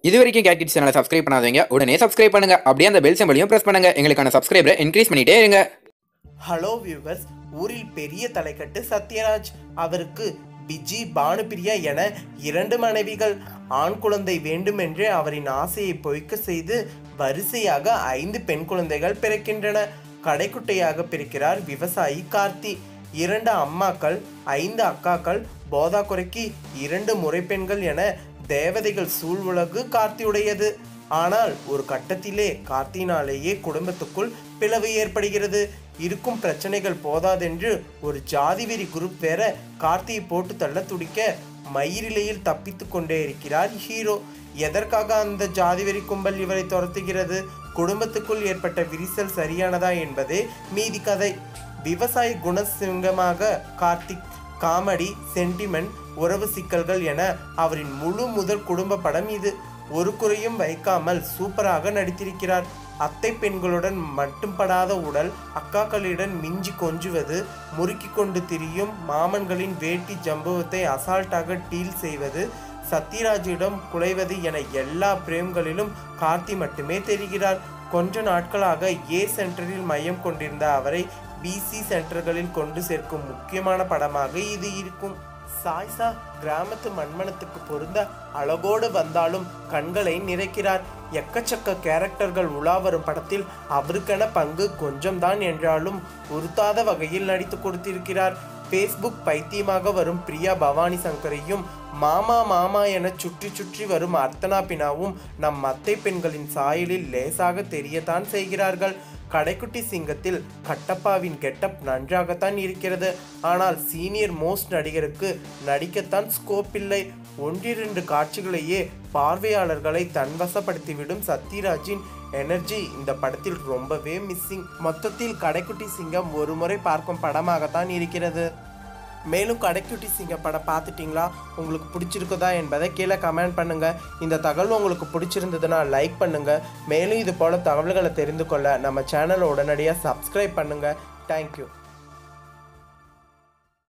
இது வரைக்கும் gate kids சேனலை சப்ஸ்கிரைப் பண்ணாதீங்க. உடனே சப்ஸ்கிரைப் பண்ணுங்க. அப்படியே அந்த பெல் சிம்பிளையும் பிரஸ் பண்ணுங்க. எங்களுக்கான சப்ஸ்கிரைபரை இன்க்ரீஸ் பண்ணிட்டே இருங்க. ஹலோ வியூவர்ஸ் ஊரில் பெரிய தலைக்கட்டு சத்யராஜ். அவருக்கு பிஜி பானுபிரியா என இரண்டு மனைவிகள். ஆண் குழந்தை வேண்டுமென்று அவரின் ஆசையை பொய்க்க செய்து வரிசையாக ஐந்து பெண் குழந்தைகள் பிறக்கின்றன. கடைக்குட்டையாக பிறக்கிறார் விவசாயி கார்த்தி. இரண்டு அம்மாக்கள் ஐந்து அக்காக்கள் போதா இரண்டு முறைப்பெண்கள் என தேவதைகள் சூழ்வுலகு கார்த்தியுடையது. ஆனால் ஒரு கட்டத்திலே கார்த்தினாலேயே குடும்பத்துக்குள் பிளவு ஏற்படுகிறது. இருக்கும் பிரச்சனைகள் போதாதென்று ஒரு ஜாதிவெறி குரூப் வேற கார்த்தியை போட்டு தள்ள துடிக்க மயிரிலையில் தப்பித்து கொண்டே இருக்கிறார் ஹீரோ. எதற்காக அந்த ஜாதிவெறி கும்பல் இவரை துரத்துகிறது? குடும்பத்துக்குள் ஏற்பட்ட விரிசல் சரியானதா என்பதே மீதி கதை. விவசாய குணசிங்கமாக கார்த்திக் காமெடி சென்டிமெண்ட் உறவு சிக்கல்கள் என அவரின் முழு முதல் குடும்ப படம் இது. ஒரு குறையும் வைக்காமல் சூப்பராக நடித்திருக்கிறார். அத்தை பெண்களுடன் மட்டும் படாத உடல் அக்காக்களிடம் மிஞ்சி கொஞ்சுவது முறுக்கி கொண்டு திரியும் மாமன்களின் வேட்டி ஜம்பவத்தை அசால்ட்டாக டீல் செய்வது சத்யராஜிடம் குலைவது என எல்லா பிரேம்களிலும் கார்த்தி மட்டுமே தெரிகிறார். கொஞ்ச நாட்களாக ஏ சென்டரில் மையம் கொண்டிருந்த அவரை பிசி சென்டர்களில் கொண்டு சேர்க்கும் முக்கியமான படமாக இது இருக்கும். சாய்சா கிராமத்து மண்மனத்துக்கு பொருந்த அழகோடு வந்தாலும் கண்களை நிறைக்கிறார். எக்கச்சக்க கேரக்டர்கள் உலா வரும் படத்தில் அவருக்கென பங்கு கொஞ்சம்தான் என்றாலும் உறுத்தாத வகையில் நடித்து கொடுத்திருக்கிறார். ஃபேஸ்புக் பைத்தியமாக வரும் பிரியா பவானி சங்கரையும் மாமா மாமா என சுற்றி சுற்றி வரும் அர்த்தனா பினாவும் நம் அத்தை பெண்களின் சாயலில் லேசாக தெரியத்தான் செய்கிறார்கள். கடைக்குட்டி சிங்கத்தில் கட்டப்பாவின் கெட்டப் நன்றாகத்தான் இருக்கிறது. ஆனால் சீனியர் மோஸ்ட் நடிகருக்கு நடிக்கத்தான் ஸ்கோப் இல்லை. ஒன்றிரண்டு காட்சிகளையே பார்வையாளர்களை தன்வசப்படுத்திவிடும் சத்யராஜின் எனர்ஜி இந்த படத்தில் ரொம்பவே மிஸ்ஸிங் மொத்தத்தில் கடைக்குட்டி சிங்கம் ஒருமுறை பார்க்கும் படமாகத்தான் இருக்கிறது. மேலும் கடைக்குட்டி சிங்க படம் பார்த்துட்டிங்களா? உங்களுக்கு பிடிச்சிருக்குதா என்பதை கீழே கமெண்ட் பண்ணுங்கள் இந்த தகவல் உங்களுக்கு பிடிச்சிருந்ததுன்னா லைக் பண்ணுங்கள் மேலும் இது போல் தகவல்களை தெரிந்து கொள்ள நம்ம சேனலை உடனடியாக சப்ஸ்கிரைப் பண்ணுங்கள் தேங்க்யூ